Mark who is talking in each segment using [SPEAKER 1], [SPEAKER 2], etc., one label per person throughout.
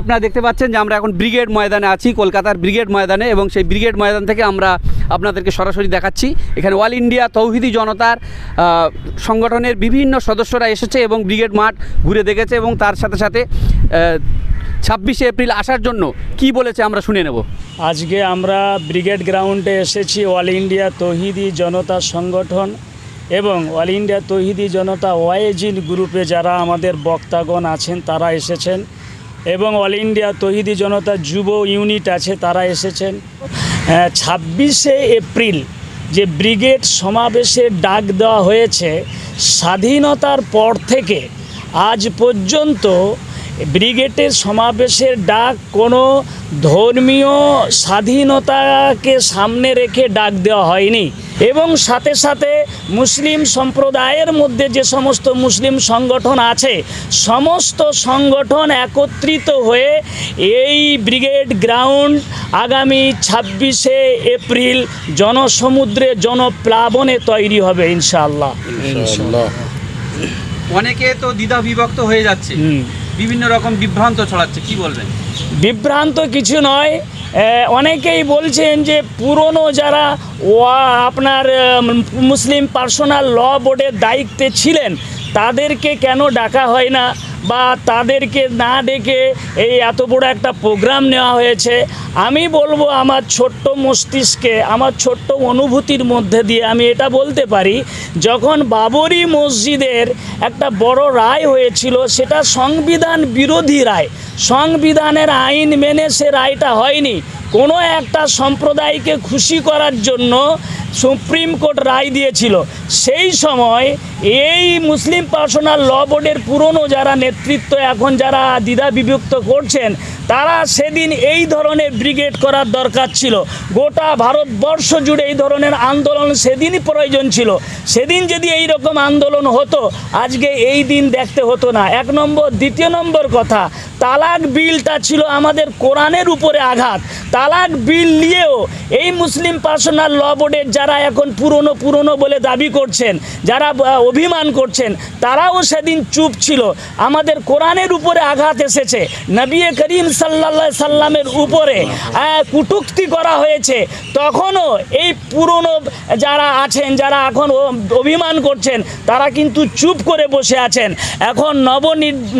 [SPEAKER 1] আপনারা দেখতে পাচ্ছেন যে আমরা এখন ব্রিগেড ময়দানে আছি, কলকাতার ব্রিগেড ময়দানে এবং সেই ব্রিগেড ময়দান থেকে আমরা আপনাদেরকে সরাসরি দেখাচ্ছি। এখানে অল ইন্ডিয়া তৌহিদি জনতার সংগঠনের বিভিন্ন সদস্যরা এসেছে এবং ব্রিগেড মাঠ ঘুরে দেখেছে এবং তার সাথে সাথে ছাব্বিশে এপ্রিল আসার জন্য কি বলেছে আমরা শুনে নেব।
[SPEAKER 2] আজকে আমরা ব্রিগেড গ্রাউন্ডে এসেছি অল ইন্ডিয়া তহিদি জনতা সংগঠন এবং অল ইন্ডিয়া তহিদি জনতা ওয়াইজিন গ্রুপে যারা আমাদের বক্তাগণ আছেন, তারা এসেছেন। এবং অল ইন্ডিয়া তহিদি জনতা যুব ইউনিট আছে, তারা এসেছেন। ছাব্বিশে এপ্রিল যে ব্রিগেড সমাবেশের ডাক দেওয়া হয়েছে, স্বাধীনতার পর থেকে আজ পর্যন্ত ব্রিগেডের সমাবেশের ডাক কোনো ধর্মীয় স্বাধীনতাকে সামনে রেখে ডাক দেওয়া হয়নি। এবং সাথে সাথে মুসলিম সম্প্রদায়ের মধ্যে যে সমস্ত মুসলিম সংগঠন আছে সমস্ত সংগঠন একত্রিত হয়ে এই ব্রিগেড গ্রাউন্ড আগামী ছাব্বিশে এপ্রিল জনসমুদ্রে জনপ্লাবনে তৈরি হবে ইনশাআল্লাহ।
[SPEAKER 1] অনেকে তো দ্বিধা বিভক্ত হয়ে যাচ্ছে। বিভিন্ন রকম বিভ্রান্ত ছড়াচ্ছে কি বলবেন?
[SPEAKER 2] বিভ্রান্ত কিছু নয়। অনেকেই বলছেন যে পুরনো যারা ওয়া, আপনার মুসলিম পার্সোনাল ল বোর্ডের দায়িত্বে ছিলেন তাদেরকে কেন ডাকা হয় না? বা তাদেরকে না ডেকে এই এত বড় একটা প্রোগ্রাম নেওয়া হয়েছে? আমি বলব আমার ছোট্ট মস্তিষ্কে, আমার ছোট্ট অনুভূতির মধ্যে দিয়ে আমি এটা বলতে পারি, যখন বাবরি মসজিদের একটা বড় রায় হয়েছিল, সেটা সংবিধান বিরোধী রায়। সংবিধানের আইন মেনে সে রায়টা হয়নি। কোনো একটা সম্প্রদায়কে খুশি করার জন্য সুপ্রিম কোর্ট রায় দিয়েছিল। সেই সময় এই মুসলিম পার্সোনাল ল বোর্ডের পুরনো যারা নেতৃত্ব, এখন যারা দ্বিধা বিভক্ত করছেন, তারা সেদিন এই ধরনের ব্রিগেড করার দরকার ছিল। গোটা ভারতবর্ষ জুড়ে এই ধরনের আন্দোলন সেদিনই প্রয়োজন ছিল। সেদিন যদি এই রকম আন্দোলন হতো, আজকে এই দিন দেখতে হতো না। এক নম্বর, দ্বিতীয় নম্বর কথা, তালাক বিলটা ছিল আমাদের কোরআনের উপরে আঘাত। তালাক বিল নিয়েও এই মুসলিম পার্সোনাল ল বোর্ডের যারা এখন পুরনো পুরনো বলে দাবি করছেন, যারা অভিমান করছেন, তারাও সেদিন চুপ ছিল। আমাদের কোরআনের উপরে আঘাত এসেছে। নবী করিম সাল্লা সাল্লামের উপরে কুটুক্তি করা হয়েছে। তখনও এই পুরনো যারা আছেন, যারা এখন অভিমান করছেন, তারা কিন্তু চুপ করে বসে আছেন। এখন নব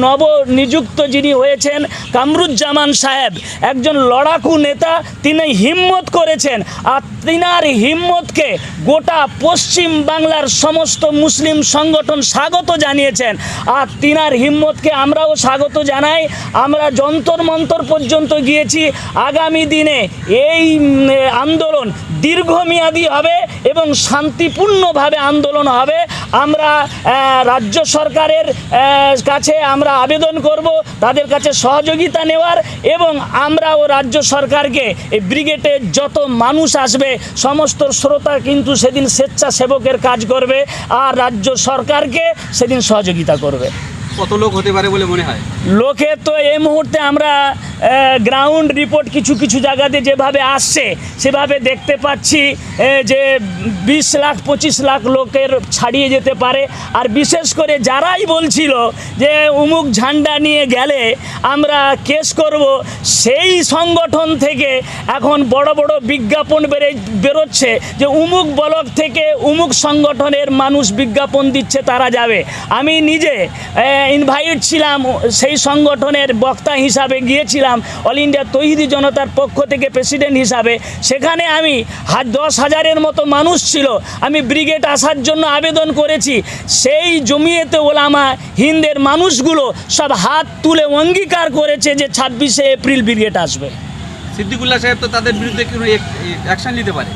[SPEAKER 2] নব নিযুক্ত যিনি হয়েছেন কামরুজ্জামান সাহেব, একজন লড়াকু নেতা, তিনি হিম্মত করেছেন। আর তিনার হিম্মতকে গোটা পশ্চিম বাংলার সমস্ত মুসলিম সংগঠন স্বাগত জানিয়েছেন। আর তিনার হিম্মতকে আমরাও স্বাগত জানাই। আমরা যন্তর মন্তর পর্যন্ত গিয়েছি। আগামী দিনে এই আন্দোলন দীর্ঘমেয়াদী হবে। এবং শান্তিপূর্ণভাবে আন্দোলন হবে। আমরা রাজ্য সরকারের কাছে আমরা আবেদন করব, তাদের কাছে সহযোগিতা নেওয়ার এবং আমরা ও রাজ্য সরকারকে এই ব্রিগেডে যত মানুষ আসবে, সমস্ত শ্রোতা কিন্তু সেদিন স্বেচ্ছাসেবকের কাজ করবে আর রাজ্য সরকারকে সেদিন সহযোগিতা করবে।
[SPEAKER 1] কত লোক হতে পারে বলে মনে হয়?
[SPEAKER 2] লোকে তো এই মুহূর্তে আমরা গ্রাউন্ড রিপোর্ট কিছু কিছু জায়গাতে যেভাবে আসছে, সেভাবে দেখতে পাচ্ছি যে বিশ লাখ, পঁচিশ লাখ লোকের ছাড়িয়ে যেতে পারে। আর বিশেষ করে যারাই বলছিল যে উমুক ঝান্ডা নিয়ে গেলে আমরা কেস করব, সেই সংগঠন থেকে এখন বড় বড় বিজ্ঞাপন বেড়ে, বেরোচ্ছে যে উমুক ব্লক থেকে উমুক সংগঠনের মানুষ বিজ্ঞাপন দিচ্ছে, তারা যাবে। আমি নিজে ইনভাইট ছিলাম, সেই সংগঠনের বক্তা হিসাবে গিয়েছিলাম অল ইন্ডিয়া তহিদি জনতার পক্ষ থেকে প্রেসিডেন্ট হিসাবে। সেখানে আমি দশ হাজারের মতো মানুষ ছিল, আমি ব্রিগেড আসার জন্য আবেদন করেছি। সেই জমিয়েতে ওলামা হিন্দের মানুষগুলো সব হাত তুলে অঙ্গীকার করেছে যে ছাব্বিশে এপ্রিল ব্রিগেড আসবে।
[SPEAKER 1] সিদ্দিকুল্লাহ সাহেব তো তাদের বিরুদ্ধে কোনো অ্যাকশন নিতে পারে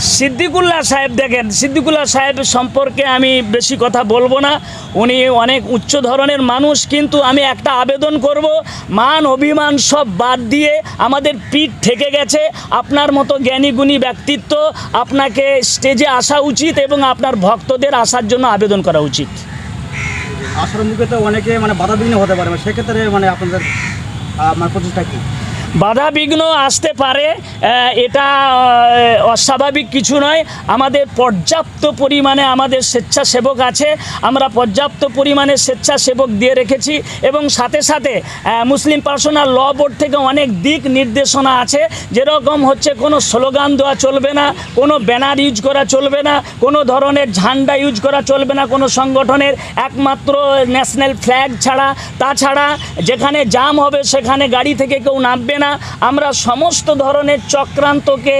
[SPEAKER 2] সিদ্দিকুল্লাহ সাহেব দেখেন সিদ্দিকুল্লাহ সাহেব সম্পর্কে আমি বেশি কথা বলব না। উনি অনেক উচ্চ ধরনের মানুষ কিন্তু আমি একটা আবেদন করব মান অভিমান সব বাদ দিয়ে আমাদের পিঠ থেকে গেছে। আপনার মতো জ্ঞানীগুণী ব্যক্তিত্ব আপনাকে স্টেজে আসা উচিত এবং আপনার ভক্তদের আসার জন্য আবেদন করা উচিত।
[SPEAKER 3] আসার মুখে তো অনেকে মানে বাধা বিঘ্ন হতে পারে সেক্ষেত্রে মানে আপনাদের আহ, মানে প্রচেষ্টা কি?
[SPEAKER 2] বাধা বিঘ্ন আসতে পারে এটা অস্বাভাবিক কিছু নয়। আমাদের পর্যাপ্ত পরিমাণে আমাদের স্বেচ্ছাসেবক আছে। আমরা পর্যাপ্ত পরিমাণে স্বেচ্ছাসেবক দিয়ে রেখেছি এবং সাথে সাথে মুসলিম পার্সোনাল ল বোর্ড থেকে অনেক দিক নির্দেশনা আছে। যেরকম হচ্ছে কোনো স্লোগান দেওয়া চলবে না, কোনো ব্যানার ইউজ করা চলবে না, কোনো ধরনের ঝান্ডা ইউজ করা চলবে না কোনো সংগঠনের, একমাত্র ন্যাশনাল ফ্ল্যাগ ছাড়া। তাছাড়া যেখানে জাম হবে সেখানে গাড়ি থেকে কেউ নামবে না। আমরা সমস্ত ধরনের চক্রান্তকে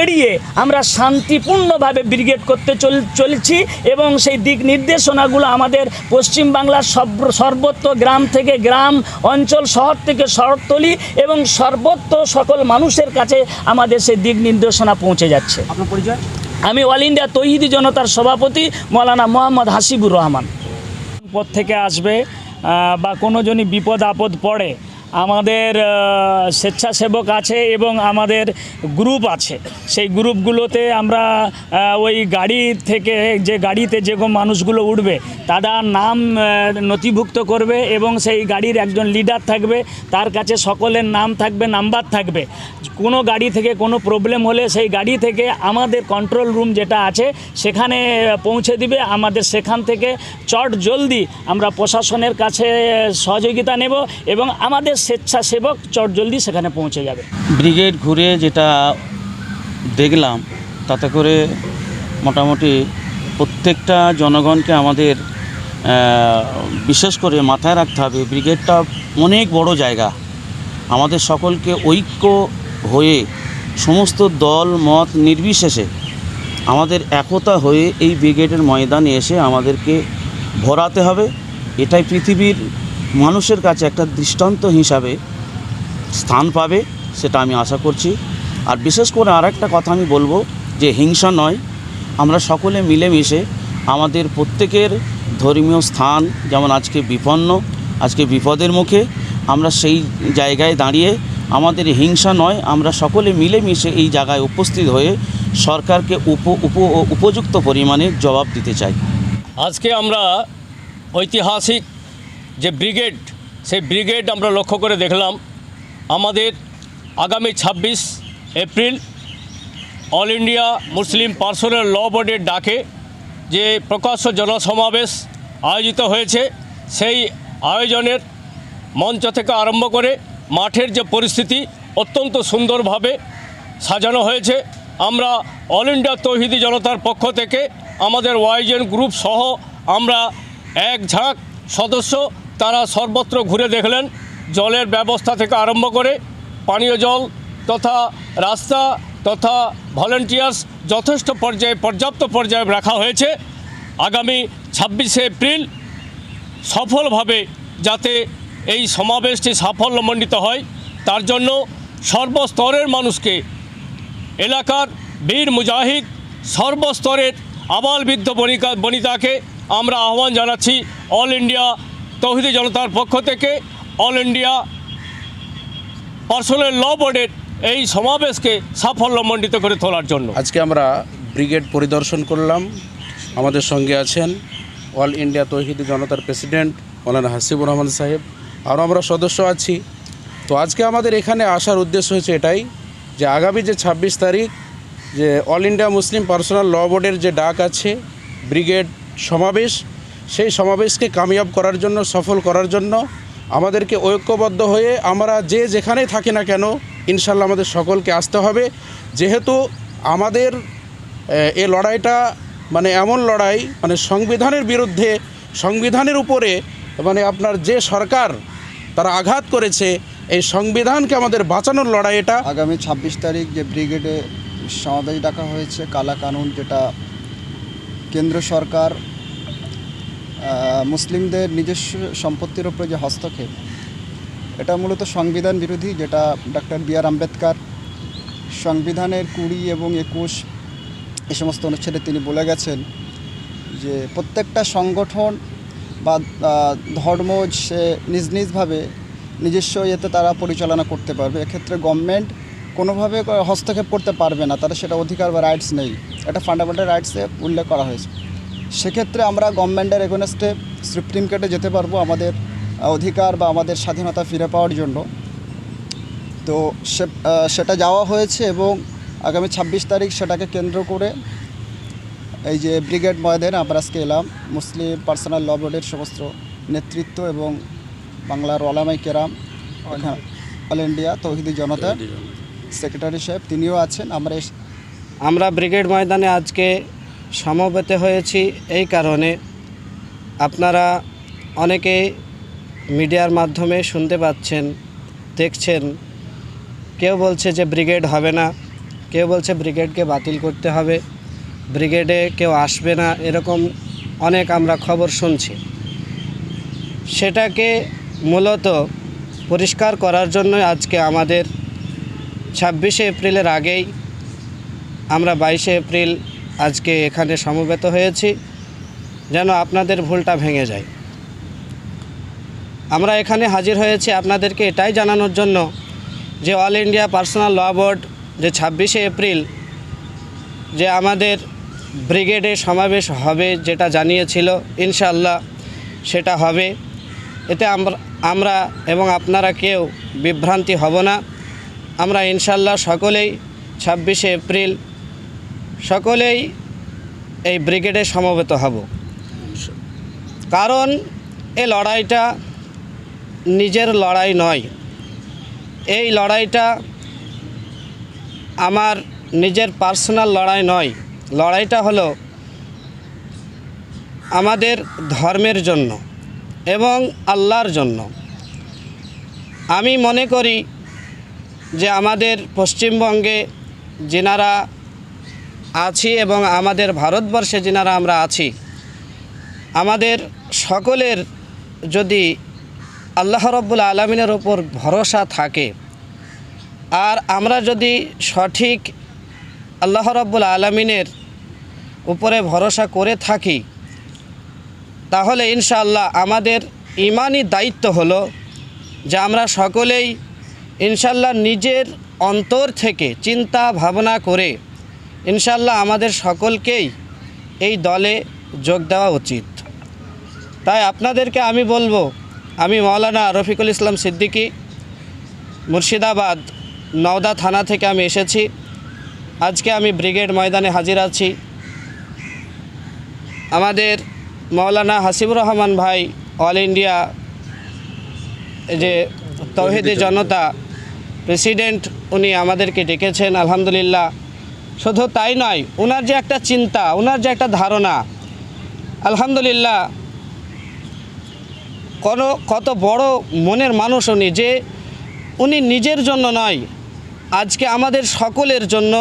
[SPEAKER 2] এড়িয়ে আমরা শান্তিপূর্ণভাবে ব্রিগেড করতে চল চলছি এবং সেই দিক নির্দেশনাগুলো আমাদের পশ্চিমবাংলার সব সর্বত্র গ্রাম থেকে গ্রাম অঞ্চল শহর থেকে শহরতলি এবং সর্বত্র সকল মানুষের কাছে আমাদের সেই দিক নির্দেশনা পৌঁছে যাচ্ছে।
[SPEAKER 1] আপনার পরিচয়?
[SPEAKER 2] আমি অল ইন্ডিয়া তৈহিদি জনতার সভাপতি মৌলানা মোহাম্মদ হাসিবুর রহমান। পদ থেকে আসবে বা কোনো জনই বিপদ আপদ পড়ে আমাদের স্বেচ্ছাসেবক আছে এবং আমাদের গ্রুপ আছে। সেই গ্রুপগুলোতে আমরা ওই গাড়ি থেকে, যে গাড়িতে যে মানুষগুলো উঠবে, তারা নাম নথিভুক্ত করবে এবং সেই গাড়ির একজন লিডার থাকবে, তার কাছে সকলের নাম থাকবে, নাম্বার থাকবে। কোনো গাড়ি থেকে কোনো প্রবলেম হলে সেই গাড়ি থেকে আমাদের কন্ট্রোল রুম যেটা আছে, সেখানে পৌঁছে দিবে। আমাদের সেখান থেকে চট জলদি আমরা প্রশাসনের কাছে সহযোগিতা নেব এবং আমাদের স্বেচ্ছাসেবক চট জলদি সেখানে পৌঁছে যাবে।
[SPEAKER 3] ব্রিগেড ঘুরে যেটা দেখলাম, তাতে করে মোটামুটি প্রত্যেকটা জনগণকে আমাদের বিশেষ করে মাথায় রাখতে হবে, ব্রিগেডটা অনেক বড় জায়গা। আমাদের সকলকে ঐক্য হয়ে সমস্ত দল, মত নির্বিশেষে আমাদের একতা হয়ে এই ব্রিগেডের ময়দানে এসে আমাদেরকে ভরাতে হবে। এটাই পৃথিবীর মানুষের কাছে একটা দৃষ্টান্ত হিসাবে স্থান পাবে, সেটা আমি আশা করছি। আর বিশেষ করে আর একটা কথা আমি বলব, যে হিংসা নয়। আমরা সকলে মিলেমিশে আমাদের প্রত্যেকের ধর্মীয় স্থান, যেমন আজকে বিপন্ন, আজকে বিপদের মুখে, আমরা সেই জায়গায় দাঁড়িয়ে আমাদের হিংসা নয়, আমরা সকলে মিলেমিশে এই জায়গায় উপস্থিত হয়ে সরকারকে উপ উপ উপযুক্ত পরিমাণে জবাব দিতে চাই।
[SPEAKER 4] আজকে আমরা ঐতিহাসিক যে ব্রিগেড, সেই ব্রিগেড আমরা লক্ষ্য করে দেখলাম। আমাদের আগামী ছাব্বিশ April All India Muslim Personal Law বোর্ডের ডাকে যে প্রকাশ্য জনসমাবেশ আয়োজিত হয়েছে, সেই আয়োজনের মঞ্চ থেকে আরম্ভ করে মাঠের যে পরিস্থিতি অত্যন্ত সুন্দরভাবে সাজানো হয়েছে। আমরা অল ইন্ডিয়া তৌহিদি জনতার পক্ষ থেকে আমাদের ওয়াইজেন গ্রুপ সহ আমরা এক ঝাঁক সদস্য তারা সর্বত্র ঘুরে দেখলেন, জলের ব্যবস্থা থেকে আরম্ভ করে পানীয় জল তথা রাস্তা তথা ভলেন্টিয়ার্স যথেষ্ট পর্যায়ে, পর্যাপ্ত পর্যায়ে রাখা হয়েছে। আগামী ছাব্বিশে এপ্রিল সফলভাবে যাতে এই সমাবেশটি সাফল্যমণ্ডিত হয়, তার জন্য সর্বস্তরের মানুষকে, এলাকার বীর মুজাহিদ সর্বস্তরের আবাল বৃদ্ধ বণিকা বনিতাকে আমরা আহ্বান জানাচ্ছি অল ইন্ডিয়া তৌহিদি জনতার পক্ষ থেকে অল ইন্ডিয়া পার্সোনাল ল বোর্ডের এই সমাবেশকে সাফল্যমণ্ডিত করে তোলার জন্য।
[SPEAKER 5] আজকে আমরা ব্রিগেড পরিদর্শন করলাম। আমাদের সঙ্গে আছেন অল ইন্ডিয়া তৌহিদি জনতার প্রেসিডেন্ট মৌলানা হাসিবুর রহমান সাহেব। আরও আমরা সদস্য আছি। তো আজকে আমাদের এখানে আসার উদ্দেশ্য হয়েছে এটাই যে আগামী যে ছাব্বিশ তারিখ যে All India Muslim Personal Law বোর্ডের যে ডাক আছে ব্রিগেড সমাবেশ সেই সমাবেশকে কামিয়াব করার জন্য, সফল করার জন্য আমাদেরকে ঐক্যবদ্ধ হয়ে আমরা যে যেখানেই থাকি না কেন, ইনশাল্লাহ আমাদের সকলকে আসতে হবে। যেহেতু আমাদের, এ- লড়াইটা মানে এমন লড়াই মানে সংবিধানের বিরুদ্ধে, সংবিধানের উপরে মানে আপনার যে সরকার তারা আঘাত করেছে, এই সংবিধানকে আমাদের বাঁচানোর লড়াই এটা।
[SPEAKER 6] আগামী ছাব্বিশ তারিখ যে ব্রিগেডে সমাবেশ ডাকা হয়েছে কালা কানুন যেটা কেন্দ্র সরকার মুসলিমদের নিজস্ব সম্পত্তির উপরে যে হস্তক্ষেপ, এটা মূলত সংবিধান বিরোধী, যেটা ডক্টর বি আর আম্বেদকর সংবিধানের কুড়ি এবং একুশ এ সমস্ত অনুচ্ছেদে তিনি বলে গেছেন যে প্রত্যেকটা সংগঠন বা ধর্ম সে নিজ নিজভাবে নিজস্ব ইয়েতে তারা পরিচালনা করতে পারবে। এক্ষেত্রে গভর্নমেন্ট কোনোভাবে হস্তক্ষেপ করতে পারবে না তারা সেটা অধিকার বা রাইটস নেই। এটা ফান্ডামেন্টাল রাইটসে উল্লেখ করা হয়েছে। সেক্ষেত্রে আমরা গভর্নমেন্টের এগোনেস্টে সুপ্রিম কোর্টে যেতে পারব আমাদের অধিকার বা আমাদের স্বাধীনতা ফিরে পাওয়ার জন্য। তো সে সেটা যাওয়া হয়েছে এবং আগামী ছাব্বিশ তারিখ সেটাকে কেন্দ্র করে এই যে ব্রিগেড ময়দানে আমরা আজকে এলাম। মুসলিম পার্সোনাল ল বোর্ডের সমস্ত নেতৃত্ব এবং বাংলার ওলামাই কেরাম all India Tauhidi Janata secretary সাহেব তিনিও আছেন। আমরা
[SPEAKER 7] আমরা ব্রিগেড ময়দানে আজকে সমবেত হয়েছি এই কারণে আপনারা অনেকে মিডিয়ার মাধ্যমে শুনতে পাচ্ছেন, দেখছেন। কেউ বলছে যে ব্রিগেড হবে না, কেউ বলছে ব্রিগেডকে বাতিল করতে হবে, ব্রিগেডে কেউ আসবে না, এরকম অনেক আমরা খবর শুনছি। সেটাকে মূলত পরিষ্কার করার জন্য আজকে আমাদের ছাব্বিশে এপ্রিলের আগেই আমরা বাইশে এপ্রিল আজকে এখানে সমবেত হয়েছি, যেন আপনাদের ভুলটা ভেঙে যায়। আমরা এখানে হাজির হয়েছি আপনাদেরকে এটাই জানানোর জন্য যে All India Personal Law Board যে ছাব্বিশে এপ্রিল যে আমাদের ব্রিগেডে সমাবেশ হবে যেটা জানিয়েছিল ইনশাল্লাহ সেটা হবে। এতে আমরা এবং আপনারা কেউ বিভ্রান্তি হব না। আমরা ইনশাল্লাহ সকলেই ছাব্বিশে এপ্রিল সকলেই এই ব্রিগেডে সমবেত হব। কারণ এই লড়াইটা নিজের লড়াই নয়। এই লড়াইটা আমার নিজের পার্সোনাল লড়াই নয়। লড়াইটা হলো আমাদের ধর্মের জন্য এবং আল্লাহর জন্য। আমি মনে করি যে আমাদের পশ্চিমবঙ্গে যেনারা আছি এবং আমাদের ভারতবর্ষে যেনারা আমরা আছি, আমাদের সকলের যদি আল্লাহ রব্বুল আলমিনের ওপর ভরসা থাকে, আর আমরা যদি সঠিক আল্লাহ রব্বুল আলমিনের উপরে ভরসা করে থাকি, তাহলে ইনশাআল্লাহ আমাদের ইমানই দায়িত্ব হলো যে আমরা সকলেই ইনশাল্লাহ নিজের অন্তর থেকে চিন্তা ভাবনা করে ইনশাল্লাহ আমাদের সকলকেই এই দলে যোগ দেওয়া উচিত। তাই আপনাদেরকে আমি বলব, আমি মৌলানা রফিকুল ইসলাম সিদ্দিকী, মুর্শিদাবাদ, নওদা থানা থেকে আমি এসেছি। আজকে আমি ব্রিগেড ময়দানে হাজির আছি। আমাদের মৌলানা হাসিবুর রহমান ভাই, অল ইন্ডিয়া যে তৌহিদি জনতা, প্রেসিডেন্ট, উনি আমাদেরকে ডেকেছেন, আলহামদুলিল্লাহ। শুধু তাই নয় ওনার যে একটা চিন্তা ওনার যে একটা ধারণা, আলহামদুলিল্লাহ, কোনো, কত বড় মনের মানুষ উনি যে উনি নিজের জন্য নয়, আজকে আমাদের সকলের জন্য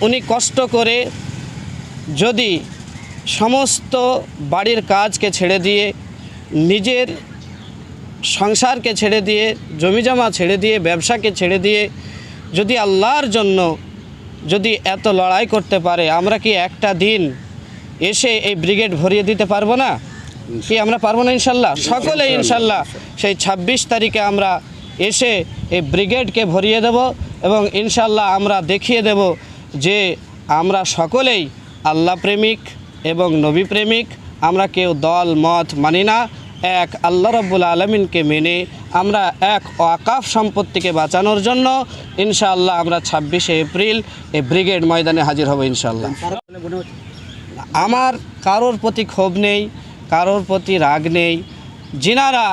[SPEAKER 7] উনি কষ্ট করে যদি সমস্ত বাড়ির কাজকে ছেড়ে দিয়ে, নিজের সংসারকে ছেড়ে দিয়ে, জমিজমা ছেড়ে দিয়ে, ব্যবসাকে ছেড়ে দিয়ে, যদি আল্লাহর জন্য যদি এত লড়াই করতে পারে, আমরা কি একটা দিন এসে এই ব্রিগেড ভরিয়ে দিতে পারব না? কি আমরা পারব না ইনশাল্লাহ? সকলে ইনশাল্লাহ সেই ছাব্বিশ তারিখে আমরা এসে এই ব্রিগেডকে ভরিয়ে দেব এবং ইনশাল্লাহ আমরা দেখিয়ে দেব যে আমরা সকলেই আল্লাহ প্রেমিক এবং নবী প্রেমিক, আমরা কেউ দল, মত মানি না। এক আল্লাহ রব্বুল আলমিনকে মেনে আমরা এক ওয়াকাফ সম্পত্তিকে বাঁচানোর জন্য ইনশাআল্লাহ আমরা ছাব্বিশে এপ্রিল এই ব্রিগেড ময়দানে হাজির হব ইনশাআল্লাহ। আমার কারোর প্রতি ক্ষোভ নেই, কারোর প্রতি রাগ নেই। যিনারা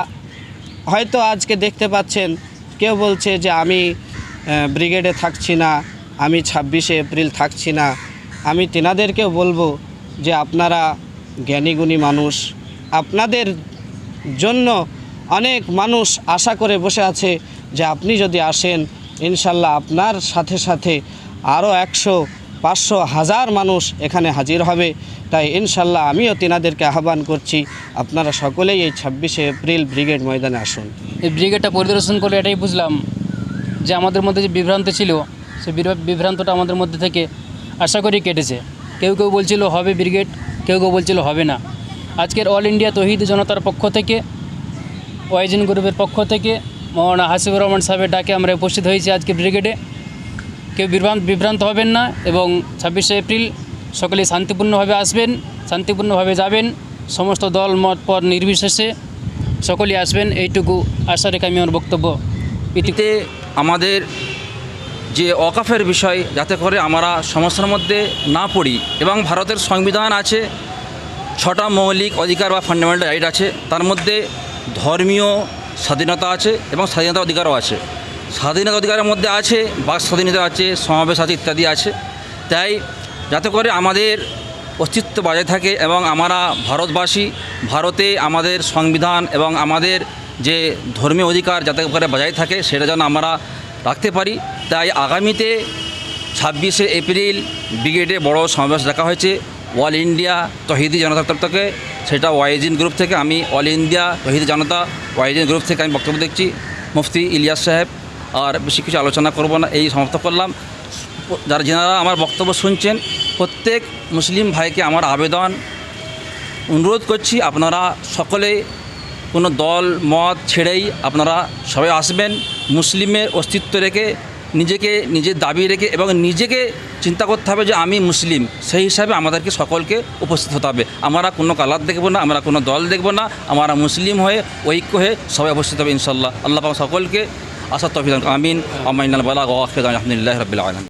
[SPEAKER 7] হয়তো আজকে দেখতে পাচ্ছেন, কেউ বলছে যে আমি ব্রিগেডে থাকছি না, আমি ছাব্বিশে এপ্রিল থাকছি না। আমি তেনাদেরকেও বলব যে আপনারা জ্ঞানীগুণী মানুষ, আপনাদের জন্য অনেক মানুষ আশা করে বসে আছে যে আপনি যদি আসেন, ইনশাল্লাহ আপনার সাথে সাথে আরও একশো, পাঁচশো, হাজার মানুষ এখানে হাজির হবে। তাই ইনশাল্লাহ আমিও তেনাদেরকে আহ্বান করছি, আপনারা সকলেই এই ছাব্বিশে এপ্রিল ব্রিগেড ময়দানে আসুন।
[SPEAKER 8] এই ব্রিগেডটা পরিদর্শন করে এটাই বুঝলাম যে আমাদের মধ্যে যে বিভ্রান্ত ছিল বিভ্রা- বিভ্রান্তটা আমাদের মধ্যে থেকে আশা করি কেটেছে। কেউ কেউ বলছিল হবে ব্রিগেড, কেউ কেউ বলছিল হবে না। আজকের অল ইন্ডিয়া তহিদ জনতার পক্ষ থেকে ওয়াইজিন গ্রুপের পক্ষ থেকে, মৌলানা হাসিবুর রহমান সাহেবের ডাকে আমরা উপস্থিত হয়েছি আজকে ব্রিগেডে। কেউ বিভ্রান্ত বিভ্রান্ত হবেন না এবং ছাব্বিশে এপ্রিল সকলে শান্তিপূর্ণভাবে আসবেন, শান্তিপূর্ণভাবে যাবেন। সমস্ত দল, মত পর নির্বিশেষে সকলেই আসবেন, এইটুকু আশা রেখে আমি আমার বক্তব্য ইতি
[SPEAKER 1] এতে
[SPEAKER 3] আমাদের যে অকাফের বিষয়, যাতে করে আমরা সমস্যার মধ্যে না পড়ি এবং ভারতের সংবিধান আছে ছটা মৌলিক অধিকার বা ফান্ডামেন্টাল রাইট আছে। তার মধ্যে ধর্মীয় স্বাধীনতা আছে এবং স্বাধীনতা অধিকারও আছে। স্বাধীনতা অধিকারের মধ্যে আছে, বাক স্বাধীনতা আছে, সমাবেশ আছে ইত্যাদি আছে। তাই যাতে করে আমাদের অস্তিত্ব বজায় থাকে এবং আমরা ভারতবাসী, ভারতে আমাদের সংবিধান এবং আমাদের যে ধর্মীয় অধিকার যাতে করে বজায় থাকে, সেটা যেন আমরা রাখতে পারি। তাই আগামীতে ছাব্বিশে এপ্রিল ব্রিগেডে বড় সমাবেশ ডাকা হয়েছে। অল ইন্ডিয়া তহিদি জনতার তরফ থেকে, সেটা ওয়াইজিন গ্রুপ থেকে আমি অল ইন্ডিয়া তহিদি জনতা ওয়াইজিন গ্রুপ থেকে আমি বক্তব্য দেখছি। মুফতি ইলিয়াস সাহেব, আর বেশি কিছু আলোচনা করব না, এই সমাপ্ত করলাম। যারা যেনারা আমার বক্তব্য শুনছেন, প্রত্যেক মুসলিম ভাইকে আমার আবেদন, অনুরোধ করছি আপনারা সকলে কোনো দল, মত ছেড়েই আপনারা সবাই আসবেন, মুসলিমের অস্তিত্ব রেখে নিজেকে, নিজের দাবি রেখে এবং নিজেকে চিন্তা করতে হবে যে আমি মুসলিম, সেই হিসাবে আমাদেরকে সকলকে উপস্থিত হতে হবে। আমরা কোনো কালার দেখব না, আমরা কোনো দল দেখব না, আমরা মুসলিম হয়ে, ঐক্য হয়ে সবাই উপস্থিত হবে ইনশাল্লাহ আল্লাহ সকলকে আসাদ আমিন। আমিন বালা আলহামদুলিল্লাহ রবিল আলম